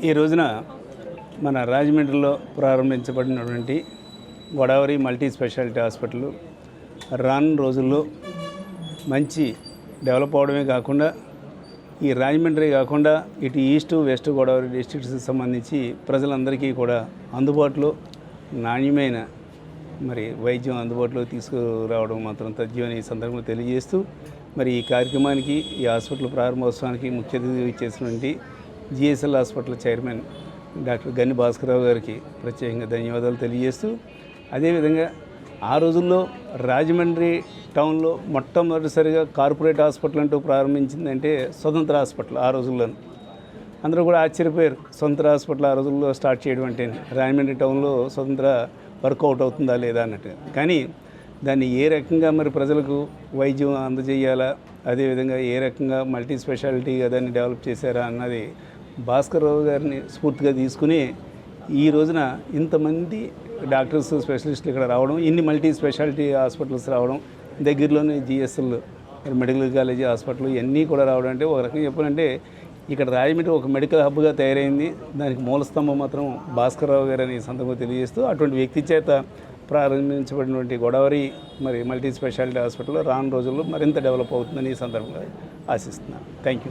ఈ రోజున మన రాజమండ్రిలో ప్రారంభించబడినటువంటి గోదావరి మల్టీ స్పెషాలిటీ హాస్పిటల్ రాను రోజుల్లో మంచి డెవలప్ అవడమే కాకుండా ఈ రాజమండ్రి కాకుండా ఇటు ఈస్ట్ వెస్ట్ గోదావరి డిస్ట్రిక్ట్స్కి సంబంధించి ప్రజలందరికీ కూడా అందుబాటులో నాణ్యమైన మరి వైద్యం అందుబాటులో తీసుకురావడం మాత్రం తథ్యమని ఈ సందర్భంగా తెలియజేస్తూ మరి ఈ కార్యక్రమానికి ఈ హాస్పిటల్ ప్రారంభోత్సవానికి ముఖ్య అతిథి ఇచ్చేసినటువంటి GSL hospital chairman doctor Ganni Bhaskararao గారికి ప్రత్యేకంగా ధన్యవాదాలు తెలియజేస్తూ అదేవిధంగా ఆ రోజుల్లో రాజమండ్రి టౌన్లో మొట్టమొదటిసారిగా కార్పొరేట్ హాస్పిటల్ అంటూ ప్రారంభించిందంటే స్వతంత్ర హాస్పిటల్ ఆ రోజుల్లో అందరూ కూడా ఆశ్చర్యపోయారు. స్వతంత్ర హాస్పిటల్ ఆ రోజుల్లో స్టార్ట్ చేయడం అంటే రాజమండ్రి టౌన్లో స్వతంత్ర వర్కౌట్ అవుతుందా లేదా అన్నట్టు. కానీ దాన్ని ఏ రకంగా మరి ప్రజలకు వైద్యం అందజేయాలా అదేవిధంగా ఏ రకంగా మల్టీ స్పెషాలిటీగా దాన్ని డెవలప్ చేశారా అన్నది భాస్కర్రావు గారిని స్ఫూర్తిగా తీసుకుని ఈ రోజున ఇంతమంది డాక్టర్స్ స్పెషలిస్టులు ఇక్కడ రావడం ఇన్ని మల్టీ స్పెషాలిటీ హాస్పిటల్స్ రావడం దగ్గరలోనే జిఎస్ఎల్ మెడికల్ కాలేజీ హాస్పిటల్ ఇవన్నీ కూడా రావడం అంటే ఒక రకంగా చెప్పాలంటే ఇక్కడ రాజమండ్రి ఒక మెడికల్ హబ్గా తయారైంది. దానికి మూల స్తంభం మాత్రం భాస్కర్రావు గారు అని సందర్భంగా తెలియజేస్తూ అటువంటి వ్యక్తి చేత ప్రారంభించబడినటువంటి గోదావరి మరి మల్టీ స్పెషాలిటీ హాస్పిటల్ రాను రోజుల్లో మరింత డెవలప్ అవుతుందని ఈ సందర్భంగా ఆశిస్తున్నాను. Thank you